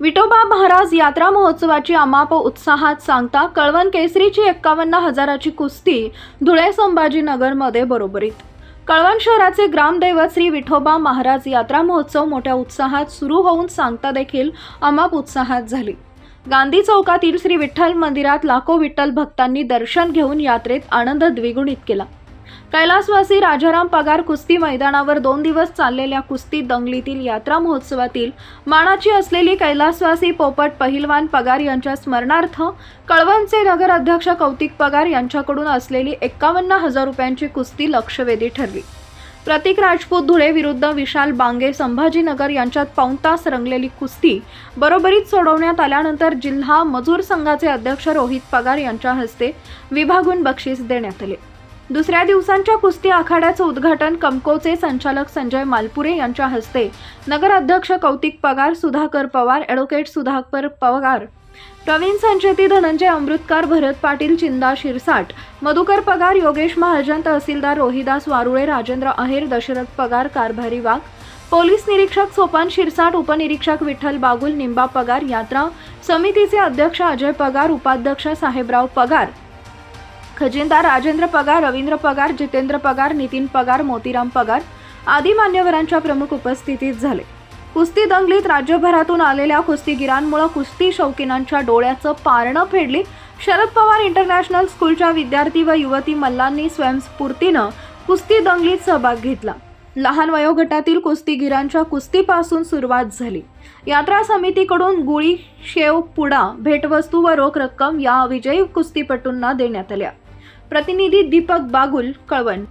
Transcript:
विठोबा महाराज यात्रा महोत्सवाची अमाप उत्साहात सांगता कळवण केसरीची एक्कावन्न हजाराची कुस्ती धुळे संभाजीनगरमध्ये बरोबरीत. कळवण शहराचे ग्रामदैवत श्री विठोबा महाराज यात्रा महोत्सव मोठ्या उत्साहात सुरू होऊन सांगता देखील अमाप उत्साहात झाली. गांधी चौकातील श्री विठ्ठल मंदिरात लाखो विठ्ठल भक्तांनी दर्शन घेऊन यात्रेत आनंद द्विगुणित केला. कैलासवासी राजाराम पगार कुस्ती मैदानावर दोन दिवस चाललेल्या कुस्ती दंगलीतील यात्रा महोत्सवातील मानाची असलेली कैलासवासी पोपट पहिलवान पगार यांच्या स्मरणार्थ कळवणचे नगर अध्यक्ष कौतिक पगार यांच्याकडून असलेली एक्कावन्न हजार रुपयांची कुस्ती लक्षवेधी ठरली. प्रतीक राजपूत धुळे विरुद्ध विशाल बांगे संभाजीनगर यांच्यात पाऊण तास रंगलेली कुस्ती बरोबरीत सोडवण्यात आल्यानंतर जिल्हा मजूर संघाचे अध्यक्ष रोहित पगार यांच्या हस्ते विभागून बक्षीस देण्यात आले. दुसऱ्या दिवसांच्या कुस्ती आखाड्याचं उद्घाटन कमकोचे संचालक संजय मालपुरे यांच्या हस्ते. नगराध्यक्ष कौतिक पगार सुधाकर पवार ॲडव्होकेट सुधाकर पवार. प्रवीण संचेती धनंजय अमृतकर भरत पाटील चिंदा शिरसाट. मधुकर पगार योगेश महाजन तहसीलदार रोहिदास वारुळे राजेंद्र अहेर दशरथ पगार कारभारी वाघ. पोलीस निरीक्षक सोपान शिरसाट उपनिरीक्षक विठ्ठल बागुल निंबा पगार यात्रा. समितीचे अध्यक्ष अजय पगार उपाध्यक्ष साहेबराव पगार. खजिनदार राजेंद्र पगार रवींद्र पगार जितेंद्र पगार नितीन पगार मोतीराम पगार आदी मान्यवरांच्या प्रमुख उपस्थितीत झाले. कुस्ती दंगलीत राज्यभरातून आलेल्या कुस्तीगिरांमुळे कुस्ती शौकीनांच्या डोळ्याचं पारणं फेडली. शरद पवार इंटरनॅशनल स्कूलच्या विद्यार्थी व युवती मल्लांनी स्वयंस्फूर्तीनं कुस्ती दंगलीत सहभाग घेतला. लहान वयोगटातील कुस्तीगिरांच्या कुस्तीपासून सुरुवात झाली. यात्रा समितीकडून गुळी शेव पुडा भेटवस्तू व रोख रक्कम या विजयी कुस्तीपटूंना देण्यात आल्या. प्रतिनिधी दीपक बागुल कळवण.